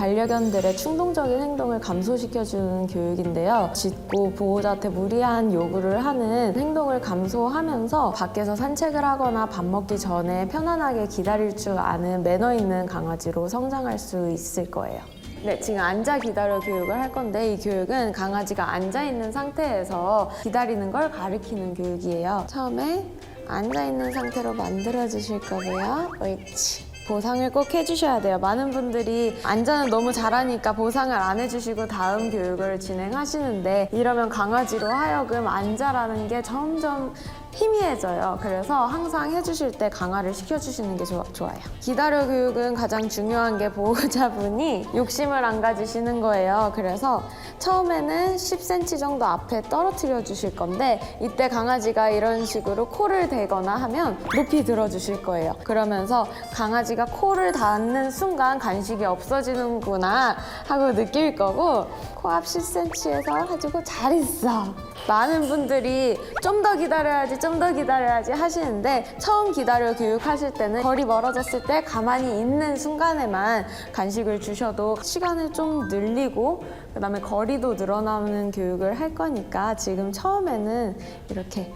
반려견들의 충동적인 행동을 감소시켜주는 교육인데요. 짖고 보호자한테 무리한 요구를 하는 행동을 감소하면서 밖에서 산책을 하거나 밥 먹기 전에 편안하게 기다릴 줄 아는 매너 있는 강아지로 성장할 수 있을 거예요. 네, 지금 앉아 기다려 교육을 할 건데 이 교육은 강아지가 앉아 있는 상태에서 기다리는 걸 가리키는 교육이에요. 처음에 앉아 있는 상태로 만들어 주실 거고요. 옳지. 보상을 꼭 해주셔야 돼요. 많은 분들이 앉아는 너무 잘하니까 보상을 안 해주시고 다음 교육을 진행하시는데 이러면 강아지로 하여금 앉아라는 게 점점 희미해져요. 그래서 항상 해주실 때 강화를 시켜주시는 게 좋- 좋아요. 기다려 교육은 가장 중요한 게 보호자분이 욕심을 안 가지시는 거예요. 그래서 처음에는 10cm 정도 앞에 떨어뜨려 주실 건데 이때 강아지가 이런 식으로 코를 대거나 하면 높이 들어 주실 거예요. 그러면서 강아지가 코를 닿는 순간 간식이 없어지는구나 하고 느낄 거고 코앞 10cm에서 해주고 잘 있어. 많은 분들이 좀 더 기다려야지, 좀 더 기다려야지 하시는데 처음 기다려 교육하실 때는 거리 멀어졌을 때 가만히 있는 순간에만 간식을 주셔도 시간을 좀 늘리고 그다음에 거리도 늘어나는 교육을 할 거니까 지금 처음에는 이렇게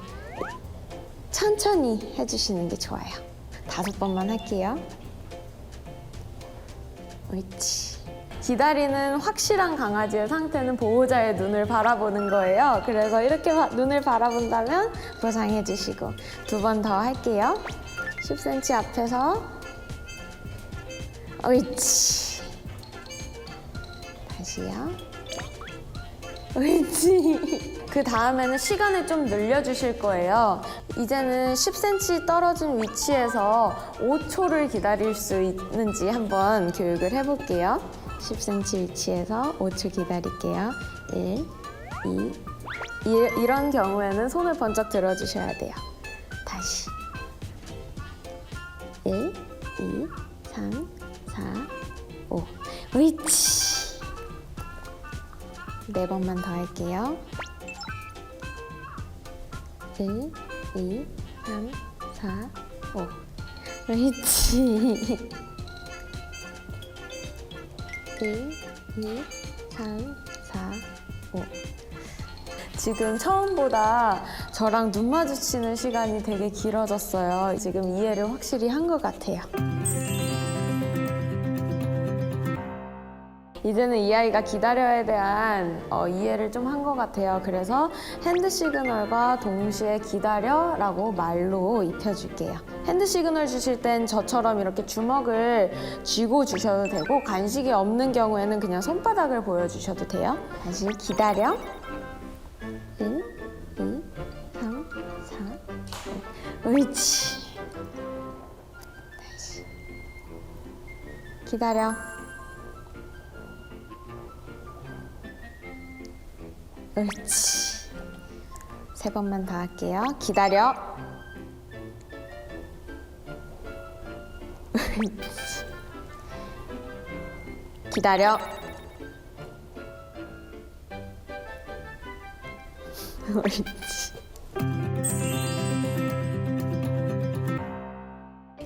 천천히 해주시는 게 좋아요. 다섯 번만 할게요. 옳지. 기다리는 확실한 강아지의 상태는 보호자의 눈을 바라보는 거예요. 그래서 이렇게 바- 눈을 바라본다면 보상해 주시고 두 번 더 할게요. 10cm 앞에서 옳지. 다시요. 옳지. 그 다음에는 시간을 좀 늘려주실 거예요. 이제는 10cm 떨어진 위치에서 5초를 기다릴 수 있는지 한번 교육을 해볼게요. 10cm 위치에서 5초 기다릴게요. 1, 2, 이, 이런 경우에는 손을 번쩍 들어주셔야 돼요. 다시. 1, 2, 3, 4, 5. 옳지. 네 번만 더 할게요. 1, 2, 3, 4, 5. 옳지. 1, 2, 3, 4, 5. 지금 처음보다 저랑 눈 마주치는 시간이 되게 길어졌어요. 지금 이해를 확실히 한 것 같아요. 이제는 이 아이가 기다려에 대한 어, 이해를 좀 한 것 같아요. 그래서 핸드 시그널과 동시에 기다려 라고 말로 입혀줄게요. 핸드 시그널 주실 땐 저처럼 이렇게 주먹을 쥐고 주셔도 되고 간식이 없는 경우에는 그냥 손바닥을 보여주셔도 돼요. 다시 기다려. 1, 2, 3, 4, 5. 옳지. 다시. 기다려. 옳지. 세 번만 더 할게요. 기다려. 옳지. 기다려. 옳지.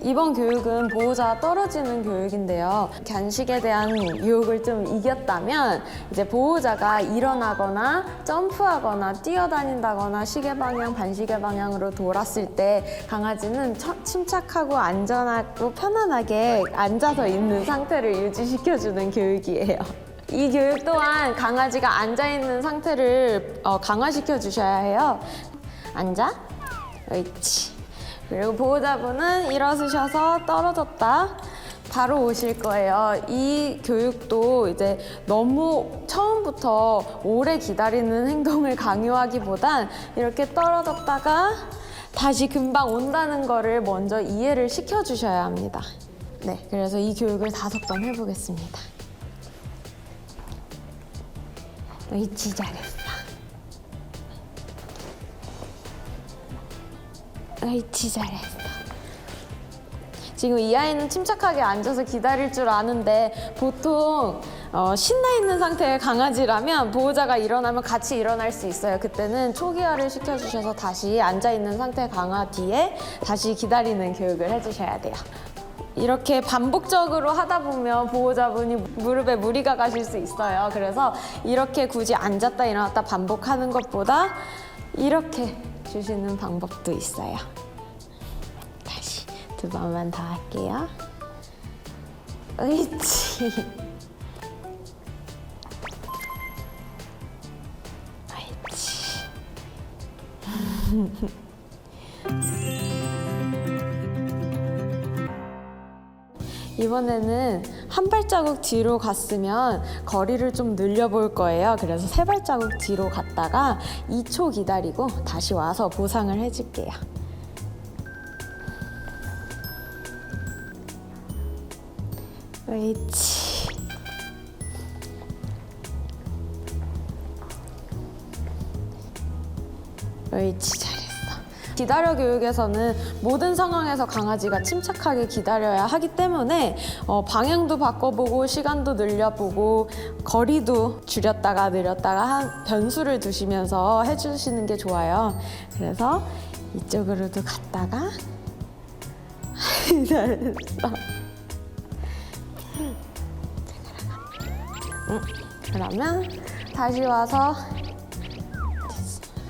이번 교육은 보호자 떨어지는 교육인데요. 간식에 대한 유혹을 좀 이겼다면 이제 보호자가 일어나거나 점프하거나 뛰어다닌다거나 시계 방향, 반시계 방향으로 돌았을 때 강아지는 처- 침착하고 안전하고 편안하게 앉아서 있는 상태를 유지시켜주는 교육이에요. 이 교육 또한 강아지가 앉아 있는 상태를 어, 강화시켜 주셔야 해요. 앉아. 옳지. 그리고 보호자분은 일어서셔서 떨어졌다. 바로 오실 거예요. 이 교육도 이제 너무 처음부터 오래 기다리는 행동을 강요하기보단 이렇게 떨어졌다가 다시 금방 온다는 거를 먼저 이해를 시켜주셔야 합니다. 네, 그래서 이 교육을 다섯 번 해보겠습니다. 옳지, 잘했어. 옳지, 잘했어. 지금 이 아이는 침착하게 앉아서 기다릴 줄 아는데 보통 어, 신나 있는 상태의 강아지라면 보호자가 일어나면 같이 일어날 수 있어요. 그때는 초기화를 시켜주셔서 다시 앉아 있는 상태 강화 뒤에 다시 기다리는 교육을 해주셔야 돼요. 이렇게 반복적으로 하다 보면 보호자분이 무릎에 무리가 가실 수 있어요. 그래서 이렇게 굳이 앉았다 일어났다 반복하는 것보다 이렇게 주시는 방법도 있어요. 다시 두 번만 더 할게요. 으이치. 으이치. 이번에는 한 발자국 뒤로 갔으면 거리를 좀 늘려볼 거예요. 그래서 세 발자국 뒤로 갔다가 2초 기다리고 다시 와서 보상을 해줄게요. 웨이치. 웨이치. 기다려 교육에서는 모든 상황에서 강아지가 침착하게 기다려야 하기 때문에 어, 방향도 바꿔보고 시간도 늘려보고 거리도 줄였다가 늘렸다가 한 변수를 두시면서 해주시는 게 좋아요. 그래서 이쪽으로도 갔다가. 응, 그러면 다시 와서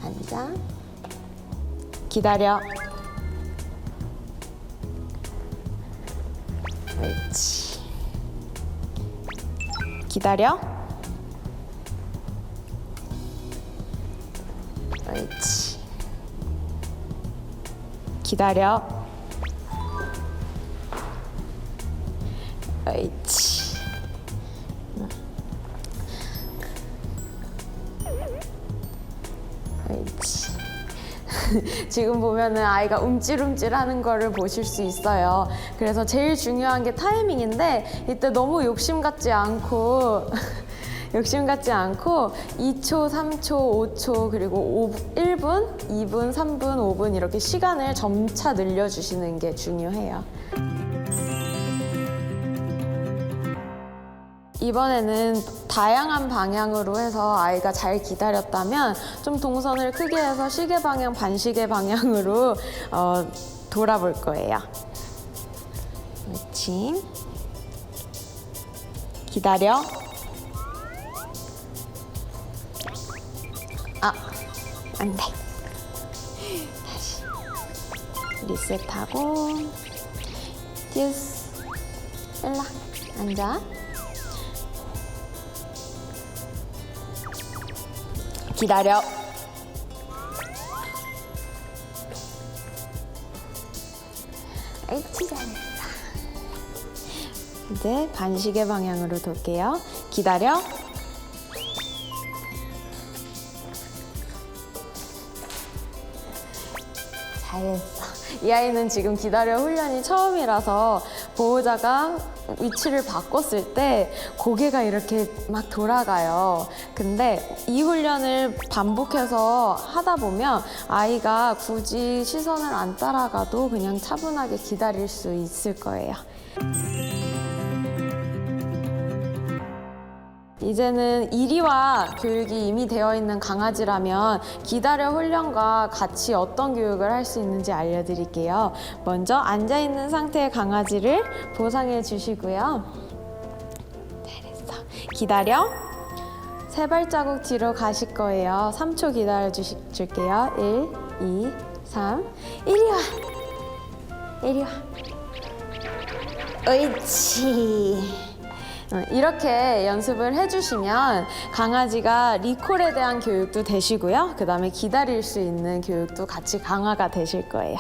앉아. 기다려. 옳지. 기다려. 옳지. 기다려. 옳지. 지금 보면은 아이가 움찔움찔 하는 거를 보실 수 있어요. 그래서 제일 중요한 게 타이밍인데 이때 너무 욕심 갖지 않고 욕심 갖지 않고 2초, 3초, 5초 그리고 5, 1분, 2분, 3분, 5분 이렇게 시간을 점차 늘려주시는 게 중요해요. 이번에는 다양한 방향으로 해서 아이가 잘 기다렸다면 좀 동선을 크게 해서 시계 방향, 반시계 방향으로 어, 돌아볼 거예요. 그렇지. 기다려. 아, 안 돼. 다시. 리셋하고. 듀스. 일라. 앉아. 기다려. 아이치 잘했다. 이제 반시계 방향으로 돌게요. 기다려. 잘했어. 이 아이는 지금 기다려 훈련이 처음이라서 보호자가 위치를 바꿨을 때 고개가 이렇게 막 돌아가요. 근데 이 훈련을 반복해서 하다 보면 아이가 굳이 시선을 안 따라가도 그냥 차분하게 기다릴 수 있을 거예요. 이제는 이리와 교육이 이미 되어 있는 강아지라면 기다려 훈련과 같이 어떤 교육을 할 수 있는지 알려드릴게요. 먼저 앉아 있는 상태의 강아지를 보상해 주시고요. 잘했어. 기다려. 세 발자국 뒤로 가실 거예요. 3초 기다려 주시, 줄게요. 1, 2, 3. 이리 와. 이리 와. 옳지. 어, 이렇게 연습을 해주시면 강아지가 리콜에 대한 교육도 되시고요. 그 다음에 기다릴 수 있는 교육도 같이 강화가 되실 거예요.